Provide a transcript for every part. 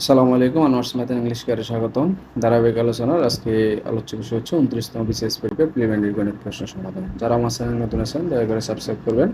আসসালামু আলাইকুম Anwar's math English কারে স্বাগতম। ধারাবাহিক আলোচনার আজকে আলোচ্য বিষয় হচ্ছে উনত্রিশতম বিশেষ পরীক্ষা প্রিলিমিনারি গণিত প্রশ্ন সমাধান। যারা আমার চ্যানেল নতুন আছেন, দয়া করে সাবস্ক্রাইব করবেন।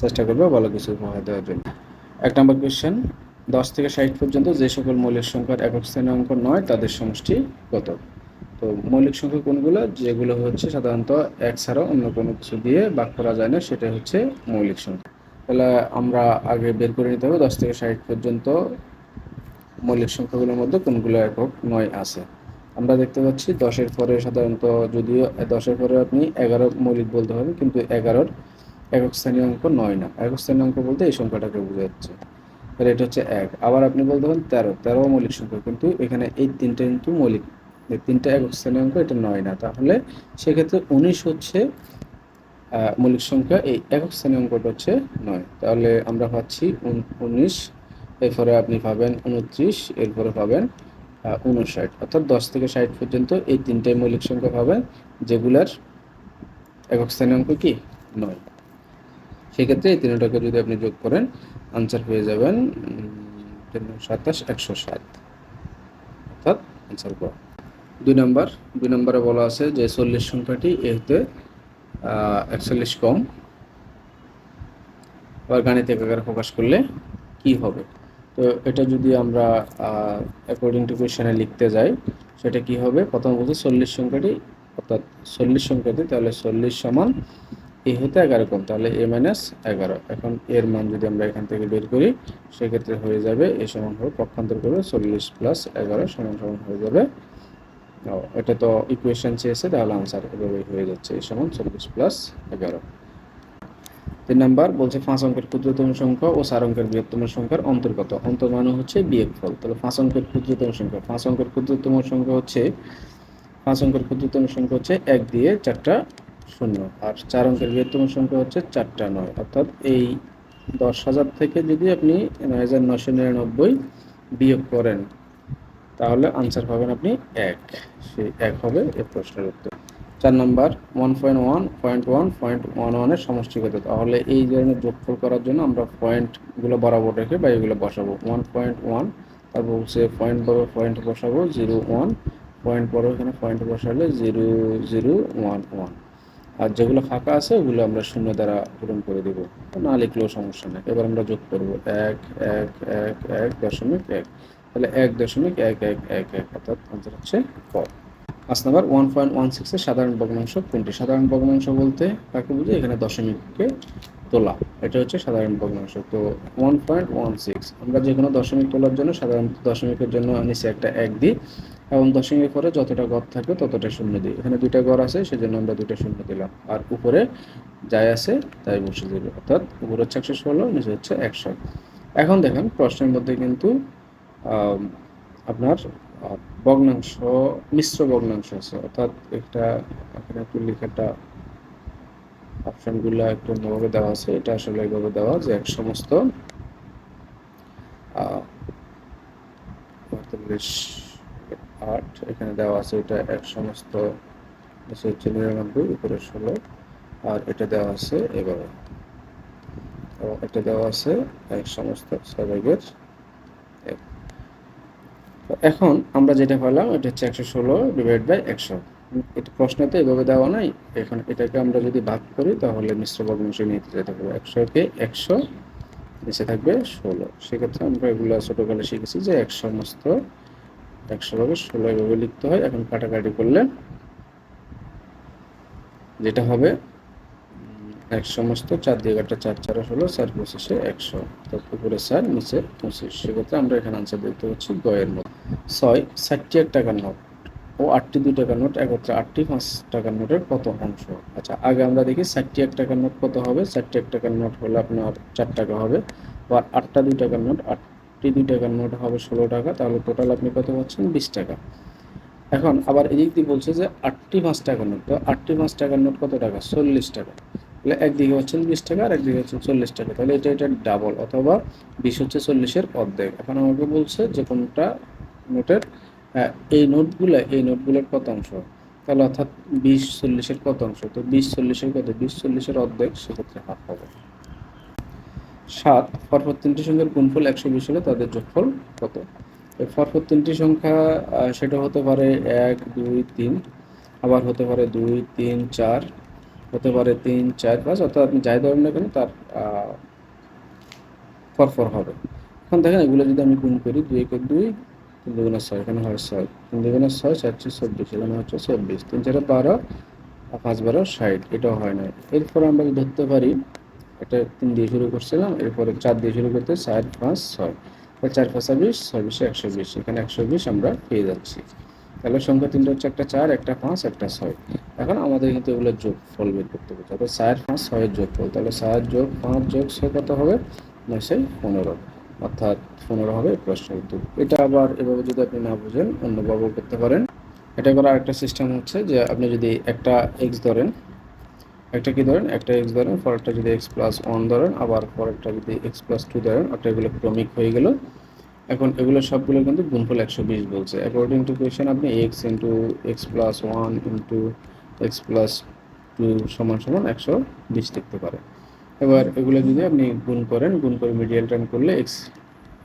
চেষ্টা করবে ভালো কিছু উপহার দেওয়ার জন্য। এক নম্বর কোয়েশ্চেন দশ থেকে ষাট পর্যন্ত যে সকল মৌলিক সংখ্যার একক শ্রেণি অঙ্ক নয়, তাদের সমষ্টি কত? তো মৌলিক সংখ্যা কোনগুলো? যেগুলো হচ্ছে সাধারণত এক ছাড়া অন্য কোনো কিছু দিয়ে ভাগ করা যায় না সেটা হচ্ছে মৌলিক সংখ্যা। তাহলে আমরা আগে বের করে নিতে হবে, দশ থেকে ষাট পর্যন্ত মৌলিক সংখ্যাগুলোর মধ্যে কোনগুলো একক নয় আছে? আমরা দেখতে পাচ্ছি দশের পরে সাধারণত যদিও দশের পরে আপনি এগারো মৌলিক বলতে হবে, কিন্তু এগারোর একক স্থানীয় অঙ্ক নয় না। একক স্থানীয় অঙ্ক বলতে এই সংখ্যাটাকে বোঝাচ্ছে। তাহলে এটা হচ্ছে এক। আবার আপনি বলতে পারেন তেরো। তেরো মৌলিক সংখ্যা, কিন্তু এখানে এই তিনটা কিন্তু মৌলিক তিনটা একক স্থানীয় অঙ্ক, এটা নয় না। তাহলে সেক্ষেত্রে উনিশ হচ্ছে মৌলিক সংখ্যা, এই একক স্থানীয় অঙ্কটা হচ্ছে নয়। তাহলে আমরা পাচ্ছি উনিশ এরপরে আপনি পাবেন উনত্রিশ, এরপরে পাবেন উনষাট, অর্থাৎ দশ থেকে ষাট পর্যন্ত এই তিনটাই মৌলিক সংখ্যা পাবেন, যেগুলার একক স্থানীয় অঙ্ক কি? নয়। সেক্ষেত্রে এই তিনটাকে যদি আপনি যোগ করেন আনসার পেয়ে যাবেন সাতাশ, একশো সাত অর্থাৎ আনসার ক দুই নম্বর, দুই নম্বরে বলা আছে যে চল্লিশ সংখ্যাটি এ এতে একচল্লিশ কম। আবার গাণিতিক আকারে প্রকাশ করলে কি হবে? তো এটা যদি আমরা অ্যাকর্ডিং টু কোয়েশনে লিখতে যাই, সেটা কি হবে? প্রথম বলতে চল্লিশ সংখ্যাটি, অর্থাৎ চল্লিশ সংখ্যাটি, তাহলে চল্লিশ সমান এ হতে এগারো কম তাহলে এ মাইনাস এগারো। এখন এর মান যদি আমরা এখান থেকে বের করি, সেক্ষেত্রে হয়ে যাবে এ সমান হবে পক্ষান্তর করবে চল্লিশ প্লাস এগারো সমান সমান হয়ে যাবে। এটা তো ইকুয়েশন চেয়েছে, তাহলে আনসার এভাবেই হয়ে যাচ্ছে, এ সমান চল্লিশ প্লাস এগারো। তিন নাম্বার বলছে পাঁচ অঙ্কের ক্ষুদ্রতম সংখ্যা ও চার অঙ্কের বৃহত্তম সংখ্যার অন্তর্গত। অন্তর মানে হচ্ছে বিয়োগ ফল। তাহলে পাঁচ অঙ্কের ক্ষুদ্রতম সংখ্যা। পাঁচ অঙ্কের ক্ষুদ্রতম সংখ্যা হচ্ছে, পাঁচ অঙ্কের ক্ষুদ্রতম সংখ্যা হচ্ছে এক দিয়ে চারটা শূন্য। আর চার অঙ্কের বৃহত্তম সংখ্যা হচ্ছে চারটা নয়। অর্থাৎ এই দশ হাজার থেকে যদি আপনি নয় হাজার নশো নিরানব্বই বিয়োগ করেন, তাহলে আনসার পাবেন আপনি এক। সেই এক হবে এই প্রশ্নের উত্তর। চার number one point one point one point one ওয়ানের সমষ্টিগত। তাহলে এই ধরনের যোগফল করার জন্য আমরা পয়েন্টগুলো বরাবর রেখে বা এগুলো বসাবো। ওয়ান পয়েন্ট ওয়ান তারপর হচ্ছে পয়েন্ট বরাবর পয়েন্ট বসাবো জিরো ওয়ান পয়েন্ট বড়, এখানে পয়েন্ট বসালে জিরো জিরো ওয়ান ওয়ান আর যেগুলো ফাঁকা আছে, ওগুলো আমরা শূন্য দ্বারা পূরণ করে দেবো। না লিখলেও সমস্যা নেই। এবার আমরা যোগ করব। এক এক এক এক দশমিক এক। তাহলে এক দশমিক এক এক এক এক, অর্থাৎ আনসার হচ্ছে ক পাঁচ নাম্বার ওয়ান পয়েন্ট ওয়ান সিক্সের সাধারণ ভগ্নাংশ কোনটি? সাধারণ ভগ্নাংশ বলতে কাকে বুঝে এখানে দশমিককে তোলা। এটা হচ্ছে সাধারণ ভগ্নাংশ। তো ওয়ান পয়েন্ট ওয়ান সিক্স আমরা যে কোনো দশমিক তোলার জন্য সাধারণত দশমিকের জন্য নিচে একটা এক দিই এবং দশমিকের পরে যতটা গড় থাকবে ততটা শূন্য দিই। এখানে দুইটা গড় আছে, সেজন্য আমরা দুইটা শূন্য দিলাম। আর উপরে যাই আছে, তাই বসে দেবে অর্থাৎ উপরে হচ্ছে একশো ষোলো, নিচে হচ্ছে একশো। এখন দেখেন প্রশ্নের মধ্যে কিন্তু আপনার ভগ্নাংশ, মিশ্র ভগ্নাংশ আছে। অর্থাৎ একটা এখানে একটু লেখাটা অপশনগুলো একটু অন্যভাবে দেওয়া আছে। এটা আসলে এইভাবে দেওয়া যে এক সমস্ত আট এখানে দেওয়া আছে। এটা এক সমস্ত হচ্ছে নিরানব্বই, উপরে ষোলো, আর এটা দেওয়া আছে এভাবে। এটা দেওয়া আছে এক সমস্ত এক এখন আমরা যেটা পেলাম এটা হচ্ছে একশো ষোলো ডিভাইড বাই একশো। এটা প্রশ্নে তো এভাবে দেওয়া নাই। এখন এটাকে আমরা যদি ভাগ করি, তাহলে মিশ্র ভগ্নাংশ নিয়ে যেতে হবে। একশোকে একশো, নিচে থাকবে ষোলো। সেক্ষেত্রে আমরা এগুলো ছোটোকালে শিখেছি যে এক সমস্ত একশো ভাবে ষোলো এভাবে লিখতে হয়। এখন কাটাকাটি করলে যেটা হবে এক সমস্ত চার দিয়ে একটা চার চার হলো চার পঁচিশে একশো। উপরে চার নিচে পঁচিশ। সেক্ষেত্রে আমরা এখানে আনসার দেখতে পাচ্ছি গয়ের মধ্যে ছয়, ষাটটি এক টাকার নোট। ও আটটি দুই টাকার নোট, একত্রে আটটি পাঁচ টাকার নোটের কত অংশ? আচ্ছা আগে আমরা দেখি ষাটটি এক টাকার নোট কত হবে। ষাটটি এক টাকার নোট হলে আপনার চার টাকা হবে। বা আটটা দুই টাকার নোট, আটটি দুই টাকার নোট হবে ষোলো টাকা। তাহলে টোটাল আপনি কত পাচ্ছেন? বিশ টাকা। এখন আবার এদিক দিয়ে বলছে যে আটটি পাঁচ টাকার নোট। তো আটটি পাঁচ টাকার নোট কত টাকা? চল্লিশ টাকা। তাহলে একদিকে হচ্ছে বিশ টাকা আর একদিকে হচ্ছে চল্লিশ টাকা। তাহলে এটা এটা ডাবল অথবা বিশ হচ্ছে চল্লিশের অর্ধেক। এখন আমাকে বলছে যে কোনটা নোটের এই নোটগুলো, এই নোটগুলোর কত অংশ? তাহলে অর্থাৎ বিশ চল্লিশের কত অংশ? তো বিশ চল্লিশের কত? বিশ চল্লিশের অর্ধেক সেক্ষেত্রে হাফ হবে। সাত পরপর তিনটি সংখ্যার গুণফল একশো বিশ হলে তাদের যোগফল কত? পরপর তিনটি সংখ্যা সেটা হতে পারে এক, দুই, তিন। আবার হতে পারে দুই, তিন, চার হতে পারে তিন, চার পাঁচ অর্থাৎ আপনি যাই ধরেন না কেন তার পরপর হবে। এখন দেখেন, এগুলো যদি আমি গুণ করি, দুই একে দুই, তিন দুগুণে ছয়, এখানে হয় ছয়। তিন দুগুণে ছয় চারশো চব্বিশ, এখানে হচ্ছে চব্বিশ। তিন চারে বারো পাঁচ বারো ষাট, এটাও হয় না। এরপরে আমরা ধরতে পারি, এটা তিন দিয়ে শুরু করছিলাম, এরপরে চার দিয়ে শুরু করতে চার পাঁচ ছয়। চার পাঁচ ছাব্বিশ, ছয় বিশে একশো বিশ, এখানে একশো বিশ আমরা পেয়ে যাচ্ছি। তাহলে সংখ্যা তিনটা হচ্ছে একটা চার, একটা পাঁচ, একটা ছয়। এখন আমাদের কিন্তু এগুলো যোগ ফল বের করতে হবে। অর্থাৎ চার, পাঁচ, ছয়ের যোগ ফল তাহলে চার যোগ পাঁচ যোগ ছয় কত হবে? নয়শো পনেরো। অর্থাৎ পনেরো হবে প্রশ্ন উত্তর। এটা আবার এভাবে যদি আপনি না বুঝেন অন্যভাবেও করতে পারেন। এটা করার আরেকটা সিস্টেম হচ্ছে যে আপনি যদি একটা এক্স ধরেন, একটা কি ধরেন? একটা এক্স ধরেন, পরেরটা যদি এক্স প্লাস ওয়ান ধরেন, আবার পরেরটা যদি এক্স প্লাস টু ধরেন, অর্থাৎ এগুলো ক্রমিক হয়ে গেল। এখন এগুলো সবগুলো কিন্তু গুণফল একশো বিশ বলছে। অ্যাকর্ডিং টু কোয়েশন আপনি x into x plus one into x plus two সমান সমান একশো বিশ লিখতে পারে এবার এগুলো যদি আপনি গুণ করেন, গুণ করে মিডিয়াল টার্ম করলে এক্স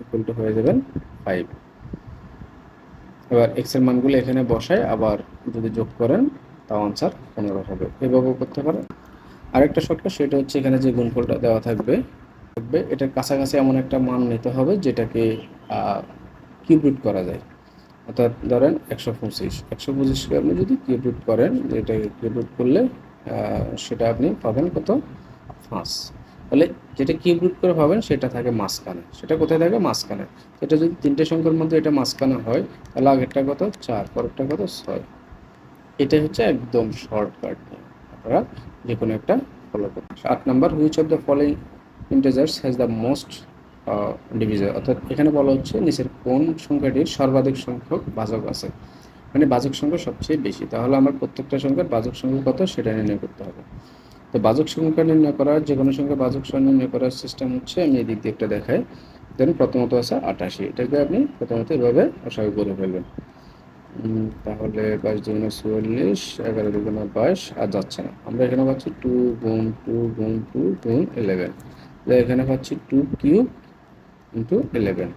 ইকুয়াল টু হয়ে যাবেন ফাইভ এবার এক্সের মানগুলো এখানে বসায় আবার যদি যোগ করেন, তাও আনসার পনেরো হবে। এভাবেও করতে পারেন। আরেকটা শর্টকাট সেটা হচ্ছে এখানে যে গুণফলটা দেওয়া থাকবে থাকবে। এটার কাছাকাছি এমন একটা মান নিতে হবে যেটাকে কিউব করা যায়। অর্থাৎ ধরেন একশো পঁচিশ। একশো পঁচিশকে আপনি যদি কিউব রুট করেন এটাকে কিউব রুট করলে সেটা আপনি পাবেন কত? পাঁচ। তাহলে যেটা কিউব রুট করে পাবেন, সেটা থাকে মাঝখানে। সেটা কোথায় থাকে? মাঝখানে। এটা যদি তিনটে সংখ্যার মধ্যে এটা মাঝখানে হয়, তাহলে আগেরটা কত? চার, পরেরটা কত? ছয়। এটাই হচ্ছে একদম শর্টকাট আপনারা যে কোনো একটা ফলো করুন আট number which of the following integers has the most divisor অর্থাৎ এখানে বলা হচ্ছে নিচের কোন সংখ্যাটির সর্বাধিক সংখ্যক ভাজক আছে। মানে বাজক সংখ্যা সবচেয়ে বেশি। তাহলে আমার প্রত্যেকটা সংখ্যার বাজক সংখ্যা কত? সেটা নির্ণয় করতে হবে। তো বাজক সংখ্যা নির্ণয় করার যে কোনো সংখ্যা বাজক সংখ্যা নির্ণয় করার সিস্টেম হচ্ছে, আমি এদিক দিয়ে একটা দেখাই। দেন প্রথমত আছে আটাশি। এটাকে আপনি প্রথমত এভাবে অসাগু করে ফেলবেন। তাহলে বাইশ দুগুণে চুয়াল্লিশ, এগারো দুগুণে বাইশ, আর যাচ্ছে না। আমরা এখানে পাচ্ছি টু গুণ টু গুণ টু গুণ ইলেভেন এখানে পাচ্ছি টু কিউব ইন্টু ইলেভেন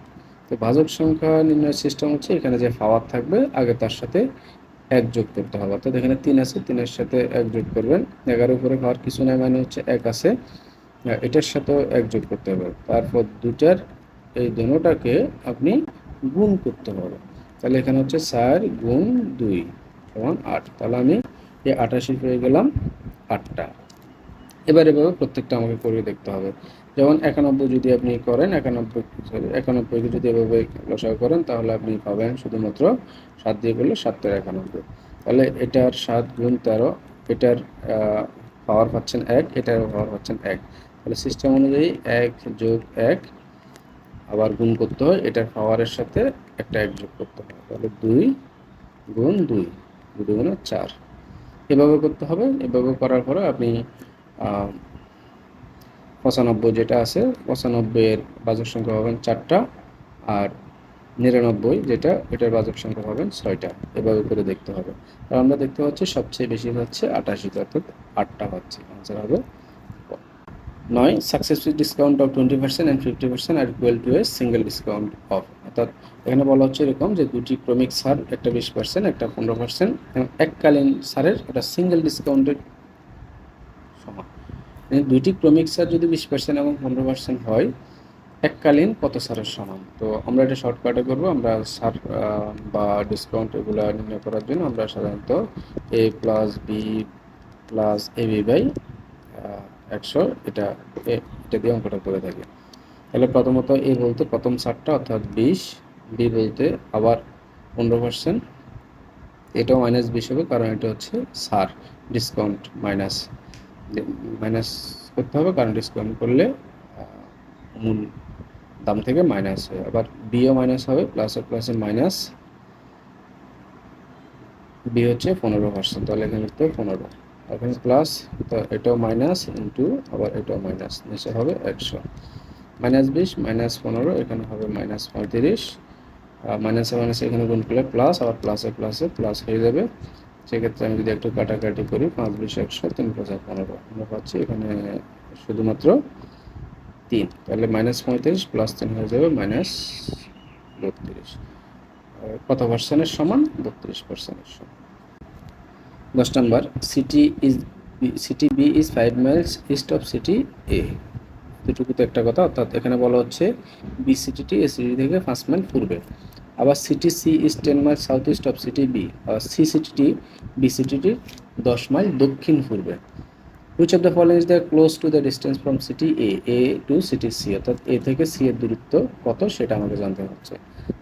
তো ভাজক সংখ্যা নির্ণয়ের সিস্টেম হচ্ছে এখানে যে পাওয়ার থাকবে, আগে তার সাথে এক যোগ করতে হবে। অর্থাৎ এখানে তিন আছে, তিনের সাথে এক যোগ করবেন। এগারো উপরে পাওয়ার কিছু নাই মানে হচ্ছে এক আছে। এটার সাথেও এক যোগ করতে হবে। তারপর দুটার এই দোনোটাকে আপনি গুণ করতে হবে। তাহলে এখানে হচ্ছে চার গুণ দুই সমান আট। তাহলে আমি এই আটাশি পেয়ে গেলাম আটটা। এবার এভাবে প্রত্যেকটা আমাকে করে দেখতে হবে। যেমন একানব্বই যদি আপনি করেন, একানব্বই একানব্বইকে যদি এভাবে লসাগু করেন, তাহলে আপনি পাবেন শুধুমাত্র সাত দিয়ে করলে সাত তেরো একানব্বই। তাহলে এটার সাত গুণ তেরো, এটার পাওয়ার পাচ্ছেন এক, এটার পাওয়ার পাচ্ছেন এক। তাহলে সিস্টেম অনুযায়ী এক যোগ এক আবার গুণ করতে হয়, এটার পাওয়ারের সাথে একটা এক যোগ করতে হয়। তাহলে দুই গুণ দুই দুই গুণে চার। এভাবে করতে হবে, এভাবে করার পরে আপনি পঁচানব্বই যেটা আছে, পঁচানব্বইয়ের বাজক সংখ্যা পাবেন চারটা আর নিরানব্বই যেটা, এটার বাজক সংখ্যা পাবেন ছয়টা। এভাবে করে দেখতে হবে। আর আমরা দেখতে পাচ্ছি সবচেয়ে বেশি হচ্ছে আটাশিতে, অর্থাৎ আটটা হচ্ছে। আনসার হবে নয় successful discount of twenty percent and fifty percent R equal to a single discount of অর্থাৎ এখানে বলা হচ্ছে এরকম যে দুটি ক্রমিক সার, একটা বিশ পার্সেন্ট একটা পনেরো পার্সেন্ট এবং এককালীন সারের একটা সিঙ্গেল ডিসকাউন্টের দুইটি ক্রমিক সার যদি বিশ পার্সেন্ট এবং পনেরো পার্সেন্ট হয়, এককালীন কত সারের সমান? তো আমরা এটা শর্টকাটে করব। আমরা সার বা ডিসকাউন্ট এগুলো নির্ণয় করার জন্য আমরা সাধারণত a plus b plus a b by একশো এটা এটা দিয়ে অঙ্কটা করে থাকি। তাহলে প্রথমত এ বলতে প্রথম সারটা অর্থাৎ বিশ বি বলতে আবার পনেরো পার্সেন্ট এটাও মাইনাস বিশ হবে, কারণ এটা হচ্ছে সার ডিসকাউন্ট মাইনাস মাইনাস করতে হবে কারণ ডিসকাউন্ট করলে মূল দাম থেকে মাইনাস হয়, আবার বিও মাইনাস হবে প্লাসে প্লাসে মাইনাস বি হচ্ছে পনেরো পার্সেন্ট তাহলে এখানে লিখতে পনেরো। এখানে প্লাস তো এটাও মাইনাস ইন্টু আবার এটাও মাইনাস নিচে হবে একশো। মাইনাস বিশ মাইনাস পনেরো, এখানে হবে মাইনাস পঁয়ত্রিশ। মাইনাসে মাইনাসে এখানে গুণ করলে প্লাস আবার প্লাসে প্লাসে প্লাস হয়ে যাবে। সেক্ষেত্রে আমি যদি একটু কাটাকাটি করি, পাঁচ, বিশ, একশো, তিন পঁচাশ পনেরো আমরা পাচ্ছি এখানে শুধুমাত্র তিন। তাহলে মাইনাস পঁয়ত্রিশ প্লাস তিন হয়ে যাবে মাইনাস বত্রিশ। কত পার্সেন্টের সমান? বত্রিশ পার্সেন্টের সমান। দশ নম্বর city is city b is five miles east of city a দুটুকুতে একটা কথা, অর্থাৎ এখানে বলা হচ্ছে বি সিটিটি এ সিটি থেকে পাঁচ মাইল পূর্বে। আবার city c is ten mile south east of city b c সিটিটি B সিটিটির দশ মাইল দক্ষিণ পূর্বে। Which of the following is the close to the distance from city a a to city c অর্থাৎ এ থেকে সি এর দূরত্ব কত সেটা আমাকে জানতে হচ্ছে।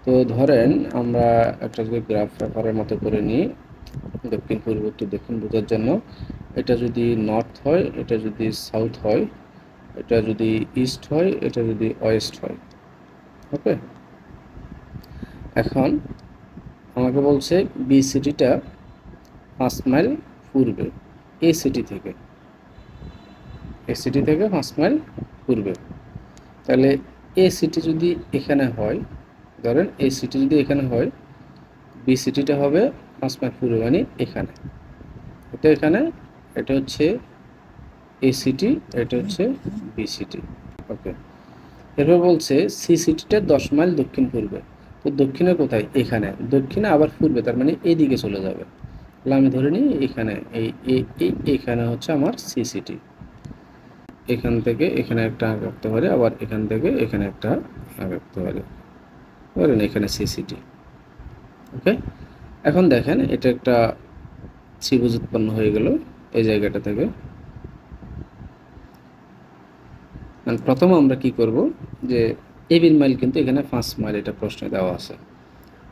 তো ধরেন আমরা একটা যদি গ্রাফ পেপারের মতো করে নিই, দক্ষিণ পূর্ব উত্তর দক্ষিণ বোঝার জন্য। এটা যদি নর্থ হয়, এটা যদি সাউথ হয়, এটা যদি ইস্ট হয়, এটা যদি ওয়েস্ট হয়। ওকে এখন আমাকে বলছে বি সিটিটা পাঁচ মাইল পূর্বে, এ সিটি থেকে। এ সিটি থেকে পাঁচ মাইল পূর্বে। তাহলে এ সিটি যদি এখানে হয়, ধরেন এ সিটি যদি এখানে হয়, বি সিটিটা হবে পাঁচ মাইল পূর্বে মানে এখানে। এটা এখানে, এটা হচ্ছে এ সিটি, এটা হচ্ছে বি সিটি। ওকে। এরপর বলছে সি সিটিটা দশ মাইল দক্ষিণ পূর্বে। তো দক্ষিণে কোথায়? এখানে। দক্ষিণে আবার পূর্বে, তার মানে এইদিকে চলে যাবে। তাহলে আমি ধরে নিই এখানে, এই, এই- এখানে হচ্ছে আমার সি সিটি এখান থেকে এখানে একটা আঁক রাখতে পারে, আবার এখান থেকে এখানে একটা আঁক রাখতে পারে। ধরেন এখানে সিসিটি ওকে? এখন দেখেন, এটা একটা ত্রিভুজ উৎপন্ন হয়ে গেল এই জায়গাটা থেকে। প্রথম আমরা কি করব? যে এবির মাইল কিন্তু এখানে পাঁচ মাইল এটা প্রশ্নে দেওয়া আছে।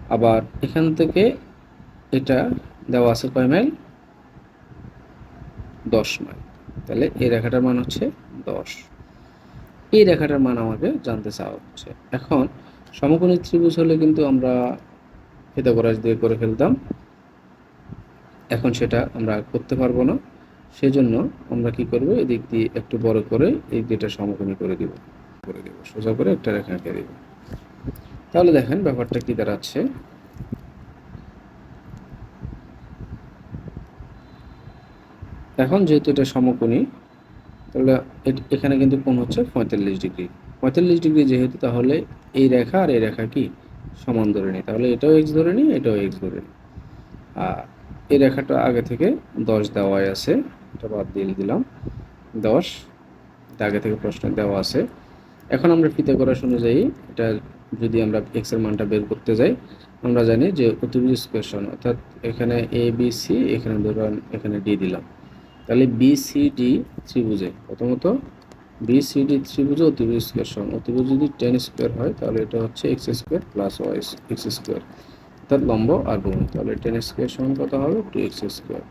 আবার এখান থেকে এটা দেওয়া আছে কয় মাইল? দশ মাইল। তাহলে এই রেখাটার মান হচ্ছে দশ। এই রেখাটার মান আমাকে জানতে চাওয়া হচ্ছে। এখন সমকোণী ত্রিভুজ হলে কিন্তু আমরা পিথাগোরাস দিয়ে করে ফেলতাম। এখন সেটা আমরা করতে পারব না। সেজন্য আমরা কি করব? এদিক দিয়ে একটু বড় করে এই দিকটা সমকোণী করে দিব। করে দিব, সোজা করে একটা রেখা এঁকে দিব। তাহলে দেখেন ব্যাপারটা কি দাঁড়াচ্ছে। এখন যেহেতু এটা সমকোণী, তাহলে এখানে কিন্তু কোণ হচ্ছে পঁয়তাল্লিশ ডিগ্রি। পঁয়তাল্লিশ ডিগ্রি যেহেতু, তাহলে এই রেখা আর এই রেখা কি? সমান ধরে নিই। তাহলে এটাও এক্স ধরে নিই, এটাও এক্স ধরে নিই। আর এই রেখাটা আগে থেকে দশ দেওয়াই আছে, এটা বাদ দিয়ে দিলাম। দশ, এটা আগে থেকে প্রশ্ন দেওয়া আছে। এখন আমরা ফিতাগোরাস অনুযায়ী এটা যদি আমরা এক্সের মানটা বের করতে যাই, আমরা জানি যে অতিভুজ স্কোয়ার অর্থাৎ এখানে এ বি সি এখানে ধরুন এখানে ডি দিলাম। তাহলে বি সি ডি ত্রিভুজে প্রথমত বি সি ডি ত্রিভুজে অতিভুজ স্কোয়ার সমান অতিভুজ যদি টেন স্কোয়ার হয় তাহলে এটা হচ্ছে x square plus y x square. অর্থাৎ লম্ব আর ভূমি তাহলে টেন স্কোয়ার সমান কত হবে? Two x square.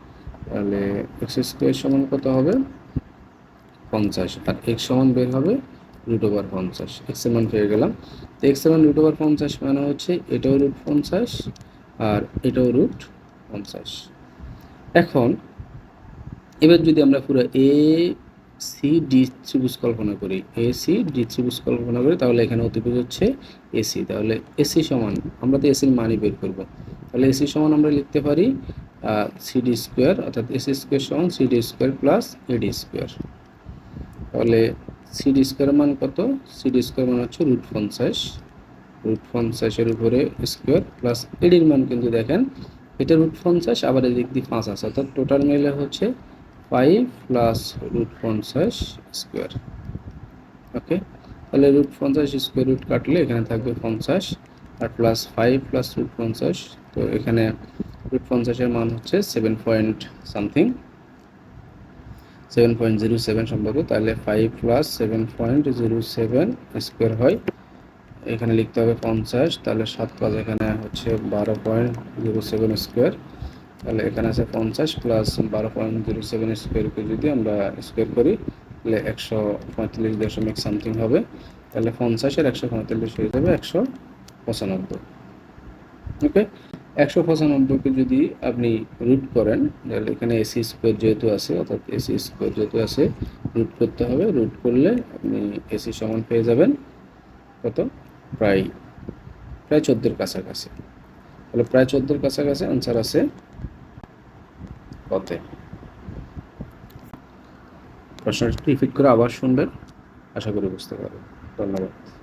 তাহলে এক্স স্কোয়ার সমান কত হবে? পঞ্চাশ। আর এক্স সমান বের হবে রুট ওভার পঞ্চাশ এক্সের মান পেয়ে গেলাম। তো এক্স মান রুট ওভার পঞ্চাশ মানে হচ্ছে এটাও রুট পঞ্চাশ আর এটাও রুট পঞ্চাশ। এখন, এবার যদি আমরা পুরো এ সি ডি ত্রিভুজ কল্পনা করি এ সি ডি ত্রিভুজ কল্পনা করি, তাহলে এখানে অতিভুজ হচ্ছে এসি তাহলে এসি সমান, আমরা তো এসির মানই বের করব। তাহলে এসি সমান আমরা লিখতে পারি সিডি স্কোয়ার অর্থাৎ এসি স্কোয়ার সমান CD square plus AD square তাহলে সিডি স্কোয়ার মান কত? সিডি স্কোয়ার মান হচ্ছে রুট পঞ্চাশ। রুট পঞ্চাশের উপরে স্কোয়ার প্লাস এডির মান কিন্তু দেখেন, এটা রুট পঞ্চাশ, আবার এদিক দিয়ে পাঁচ আছে। অর্থাৎ টোটাল মিলে হচ্ছে ফাইভ প্লাস রুট পঞ্চাশ স্কোয়ার ওকে তাহলে রুট পঞ্চাশ স্কোয়ার রুট কাটলে এখানে থাকবে পঞ্চাশ, আর প্লাস ফাইভ প্লাস রুট পঞ্চাশ, তো এখানে রুট পঞ্চাশের মান হচ্ছে seven point something seven point zero seven সম্ভবত তাহলে five plus seven point zero seven square হয়। এখানে লিখতে হবে পঞ্চাশ, তাহলে সাত পাঁচ এখানে হচ্ছে বারো পয়েন্ট জিরো সেভেন স্কোয়ার তাহলে এখানে আছে পঞ্চাশ প্লাস বারো পয়েন্ট জিরো সেভেন স্কোয়ারকে যদি আমরা স্কোয়ার করি, তাহলে একশো পঁয়তাল্লিশ দশমিক সামথিং হবে। তাহলে পঞ্চাশের একশো পঁয়তাল্লিশ হয়ে যাবে একশো পঁচানব্বই। ওকে একশো পঁচানব্বইকে যদি আপনি রুট করেন, তাহলে এখানে এসি স্কোয়ার যেহেতু আছে, অর্থাৎ এসি স্কোয়ার যেহেতু আছে রুট করতে হবে। রুট করলে আপনি এসি সমান পেয়ে যাবেন। কত? প্রায় প্রায় চোদ্দোর কাছাকাছি। তাহলে প্রায় চোদ্দোর কাছাকাছি আনসার আছে কতে? প্রশ্নটি রিপিট করে আবার শুনবেন। আশা করি বুঝতে পারবেন। ধন্যবাদ।